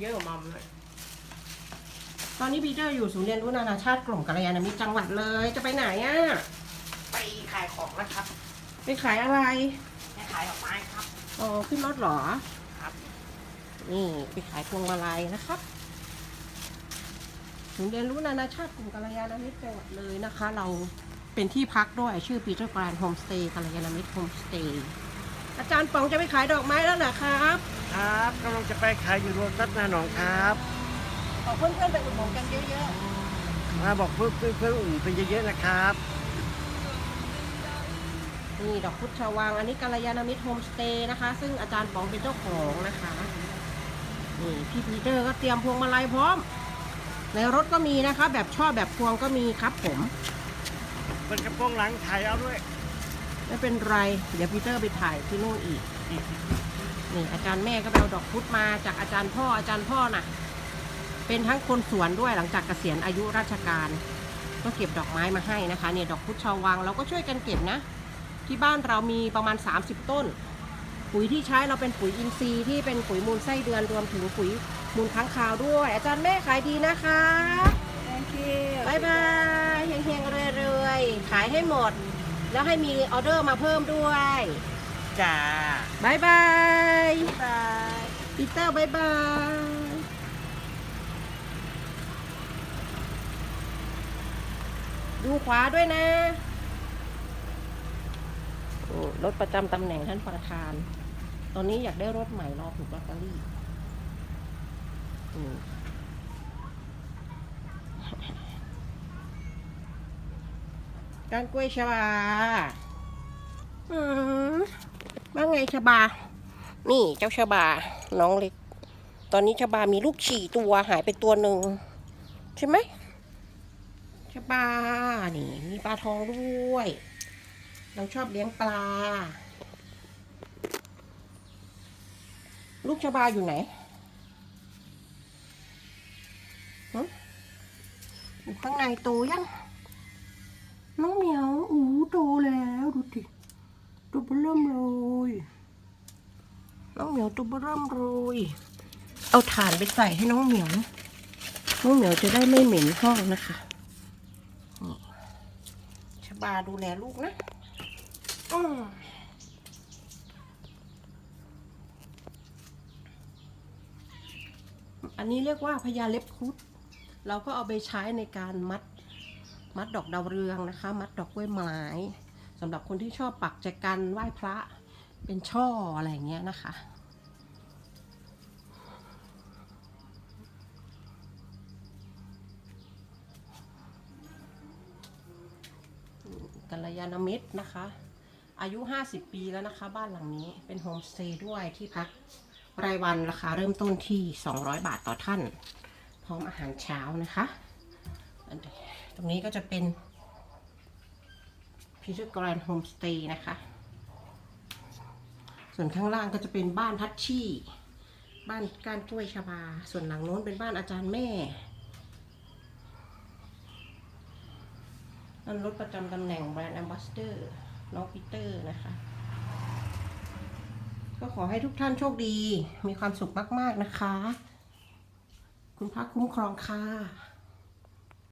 เยอะกว่ามัมเลยตอนนี้พีเตอร์อยู่ศูนย์เรียนรู้นานาชาติกลุ่มกัลยาณมิตรจังหวัดเลย จะไปไหนอะ ไปขายของนะครับไปขายอะไร ไปขายดอกไม้ครับ อ๋อ ขึ้นรถเหรอ ครับ นี่ไปขายพวงมาลัยนะครับศูนย์เรียนรู้นานาชาติกลุ่มกัลยาณมิตรจังหวัดเลยนะคะ เราเป็นที่พักด้วยชื่อปีเตอร์กรานโฮมสเตย์กัลยาณมิตรโฮมสเตย์อาจารย์ป๋องจะไปขายดอกไม้แล้วเหรอครับ ครับกำลังจะไปขายอยู่โรตัสนาหนองครับขอเพื่อนๆไปอุดหนุนกันเยอะมาบอกเพื่อนเพื่อนเพื่อนอุ่นเป็นเยอะๆนะครับ ๆ นี่ดอกพุทธชวัง อันนี้กัลยาณมิตรโฮมสเตย์นะคะ ซึ่งอาจารย์ป๋องเป็นเจ้าของนะคะ นี่พี่ปีเตอร์ก็เตรียมพวงมาลัยพร้อม ในรถก็มีนะคะ แบบช่อแบบพวงก็มีครับผม เป็นกระโปรงหลังถ่ายเอาด้วย ไม่เป็นไร เดี๋ยวพีเตอร์ไปถ่ายที่นู่นอีก นี่อาจารย์แม่ก็ไปเอาดอกพุธมาจากอาจารย์พ่ออาจารย์พ่อน่ะ เป็นทั้งคนสวนด้วยหลังจากเกษียณอายุราชการ ก็เก็บดอกไม้มาให้นะคะเนี่ยดอกพุธชาววังเราก็ช่วยกันเก็บนะ ที่บ้านเรามีประมาณ 30 ต้น ปุ๋ยที่ใช้เราเป็นปุ๋ยอินทรีย์ที่เป็นปุ๋ยมูลไส้เดือนรวมถึงปุ๋ยมูลค้างคาวด้วย อาจารย์แม่ขายดีนะคะ thank you บายบายเฮงๆรวยๆขายให้หมด แล้วให้มีออเดอร์มาเพิ่มด้วย จ้าบายบายบายปีเตอร์บายบายดูขวาด้วยนะ โอ้รถประจำตำแหน่งท่านประธาน ตอนนี้อยากได้รถใหม่รอถูกลอตเตอรี่อืมการกล้วยชบาอืม ว่าไงชบา นี่เจ้าชบา น้องเล็ก ตอนนี้ชบามีลูกฉี่ตัวหายไปตัวหนึ่งใช่ไหมชบา นี่มีปลาทองด้วย เราชอบเลี้ยงปลา ลูกชบาอยู่ไหนอยู่ข้างในโตยัง น้องเหมียวอู้โตแล้วดูดิ ตัวเบอเริ่มเลยน้องเหมียวตัวเบอเริ่มเลยเอาถ่านไปใส่ให้น้องเหมียว น้องเหมียวจะได้ไม่เหม็นห้องนะคะชบาดูแลลูกนะอืมอันนี้เรียกว่าพญาเล็บคุด เราก็เอาไปใช้ในการมัด มัดดอกดาวเรืองนะคะ มัดดอกกล้วยไม้ สำหรับคนที่ชอบปักแจกันไหว้พระเป็นช่ออะไรอย่างเงี้ยนะคะ กัลยาณมิตรนะคะ อายุ 50 ปีแล้วนะคะ บ้านหลังนี้เป็นโฮมสเตย์ด้วยที่พักรายวันราคาเริ่มต้นที่ 200 บาทต่อท่าน พร้อมอาหารเช้านะคะ ตรงนี้ก็จะเป็น พิชิตกรานโฮมสเตย์นะคะ ส่วนข้างล่างก็จะเป็นบ้านทัชชี่ บ้านก้านกล้วยชบา ส่วนหลังโน้นเป็นบ้านอาจารย์แม่นั่นรถประจำตำแหน่งแบรนด์แอมบาสเดอร์น้องปีเตอร์นะคะ ก็ขอให้ทุกท่านโชคดี มีความสุขมาก ๆ นะคะ คุณพระคุ้มครองค่ะ